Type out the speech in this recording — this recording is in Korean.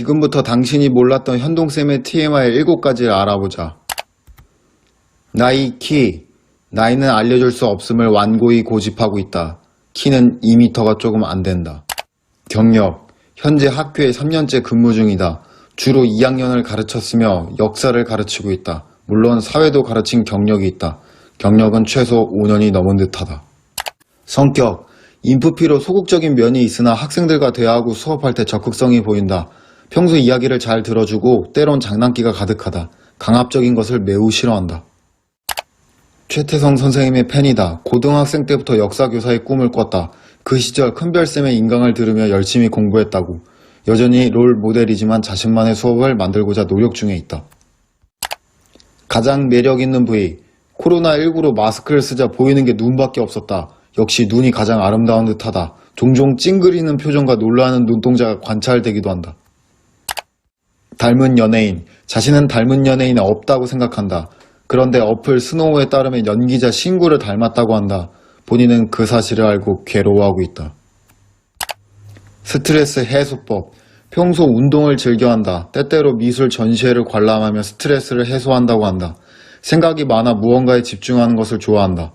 지금부터 당신이 몰랐던 현동쌤의 TMI 7가지를 알아보자. 나이, 키. 나이는 알려줄 수 없음을 완고히 고집하고 있다. 키는 2m가 조금 안 된다. 경력. 현재 학교에 3년째 근무 중이다. 주로 2학년을 가르쳤으며 역사를 가르치고 있다. 물론 사회도 가르친 경력이 있다. 경력은 최소 5년이 넘은 듯하다. 성격. 인프피로 소극적인 면이 있으나 학생들과 대화하고 수업할 때 적극성이 보인다. 평소 이야기를 잘 들어주고 때론 장난기가 가득하다. 강압적인 것을 매우 싫어한다. 최태성 선생님의 팬이다. 고등학생 때부터 역사교사의 꿈을 꿨다. 그 시절 큰별쌤의 인강을 들으며 열심히 공부했다고. 여전히 롤 모델이지만 자신만의 수업을 만들고자 노력 중에 있다. 가장 매력 있는 부위. 코로나19로 마스크를 쓰자 보이는 게 눈밖에 없었다. 역시 눈이 가장 아름다운 듯하다. 종종 찡그리는 표정과 놀라는 눈동자가 관찰되기도 한다. 닮은 연예인. 자신은 닮은 연예인은 없다고 생각한다. 그런데 어플 스노우에 따르면 연기자 신구를 닮았다고 한다. 본인은 그 사실을 알고 괴로워하고 있다. 스트레스 해소법. 평소 운동을 즐겨한다. 때때로 미술 전시회를 관람하며 스트레스를 해소한다고 한다. 생각이 많아 무언가에 집중하는 것을 좋아한다.